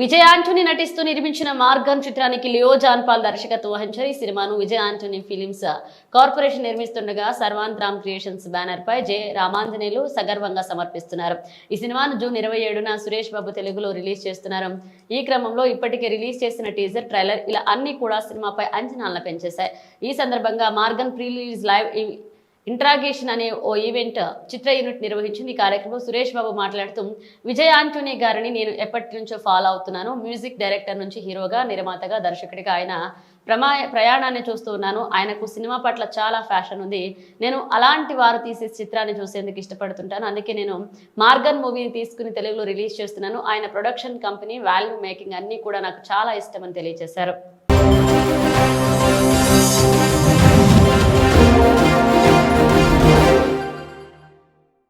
విజయ్ ఆంటోనీ నటిస్తూ నిర్మించిన మార్గన్ చిత్రానికి లియో జాన్పాల్ దర్శకత్వం వహించారు. ఈ సినిమాను విజయ్ ఆంటోనీ ఫిలిమ్స్ కార్పొరేషన్ నిర్మిస్తుండగా సర్వాంత్ రామ్ క్రియేషన్స్ బ్యానర్ పై జె రామాంజనేయులు సగర్వంగా సమర్పిస్తున్నారు. ఈ సినిమాను జూన్ ఇరవై ఏడున సురేష్ బాబు తెలుగులో రిలీజ్ చేస్తున్నారు. ఈ క్రమంలో ఇప్పటికే రిలీజ్ చేసిన టీజర్ ట్రైలర్ ఇలా అన్ని కూడా సినిమాపై అంచనాలను పెంచేశాయి. ఈ సందర్భంగా Maargan pre release live interrogation అనే ఓ ఈవెంట్ చిత్ర యూనిట్ నిర్వహించింది ఈ కార్యక్రమం సురేష్ బాబు మాట్లాడుతూ విజయ్ ఆంటోనీ గారిని నేను ఎప్పటి నుంచో ఫాలో అవుతున్నాను. మ్యూజిక్ డైరెక్టర్ నుంచి హీరోగా నిర్మాతగా దర్శకుడిగా ఆయన ప్రమా ప్రయాణాన్ని చూస్తూ ఉన్నాను. ఆయనకు సినిమా పట్ల చాలా ఫ్యాషన్ ఉంది. నేను అలాంటి వారు తీసే చిత్రాన్ని చూసేందుకు ఇష్టపడుతుంటాను. అందుకే నేను మార్గన్ మూవీని తీసుకుని తెలుగులో రిలీజ్ చేస్తున్నాను. ఆయన ప్రొడక్షన్ కంపెనీ వాల్యూ మేకింగ్ అన్నీ కూడా నాకు చాలా ఇష్టమని తెలియజేశారు.